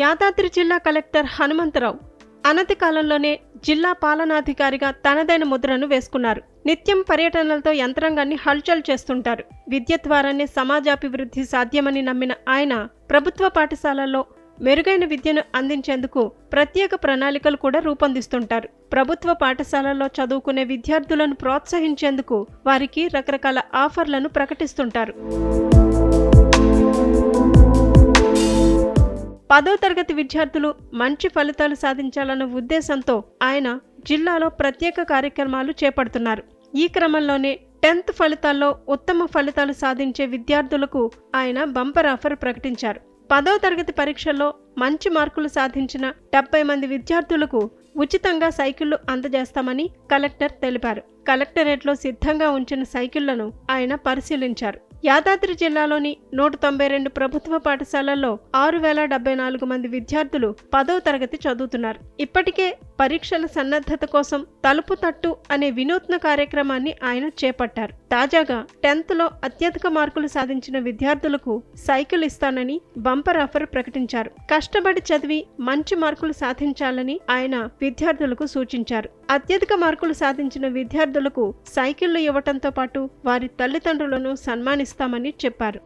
యాదాద్రి జిల్లా కలెక్టర్ హనుమంతరావు అనతి కాలంలోనే జిల్లా పాలనాధికారిగా తనదైన ముద్రను వేసుకున్నారు. నిత్యం పర్యటనలతో యంత్రాంగాన్ని హల్చల్ చేస్తుంటారు. విద్య ద్వారానే సమాజాభివృద్ధి సాధ్యమని నమ్మిన ఆయన ప్రభుత్వ పాఠశాలల్లో మెరుగైన విద్యను అందించేందుకు ప్రత్యేక ప్రణాళికలు కూడా రూపొందిస్తుంటారు. ప్రభుత్వ పాఠశాలల్లో చదువుకునే విద్యార్థులను ప్రోత్సహించేందుకు వారికి రకరకాల ఆఫర్లను ప్రకటిస్తుంటారు. పదో తరగతి విద్యార్థులు మంచి ఫలితాలు సాధించాలన్న ఉద్దేశంతో ఆయన జిల్లాలో ప్రత్యేక కార్యక్రమాలు చేపడుతున్నారు. ఈ క్రమంలోనే టెన్త్ ఫలితాల్లో ఉత్తమ ఫలితాలు సాధించే విద్యార్థులకు ఆయన బంపర్ ఆఫర్ ప్రకటించారు. పదో తరగతి పరీక్షల్లో మంచి మార్కులు సాధించిన డెబ్బై మంది విద్యార్థులకు ఉచితంగా సైకిళ్ళు అందజేస్తామని కలెక్టర్ తెలిపారు. కలెక్టరేట్లో సిద్ధంగా ఉంచిన సైకిళ్ళను ఆయన పరిశీలించారు. యాదాద్రి జిల్లాలోని నూట తొంభై రెండు ప్రభుత్వ పాఠశాలల్లో ఆరు వేల డెబ్బై నాలుగు మంది విద్యార్థులు పదవ తరగతి చదువుతున్నారు. ఇప్పటికే పరీక్షల సన్నద్ధత కోసం తలుపు తట్టు అనే వినూత్న కార్యక్రమాన్ని ఆయన చేపట్టారు. తాజాగా టెన్త్లో అత్యధిక మార్కులు సాధించిన విద్యార్థులకు సైకిల్ ఇస్తానని బంపర్ ఆఫర్ ప్రకటించారు. కష్టపడి చదివి మంచి మార్కులు సాధించాలని ఆయన విద్యార్థులకు సూచించారు. అత్యధిక మార్కులు సాధించిన విద్యార్థులకు సైకిళ్ళు ఇవ్వటంతో పాటు వారి తల్లిదండ్రులను సన్మానిస్తామని చెప్పారు.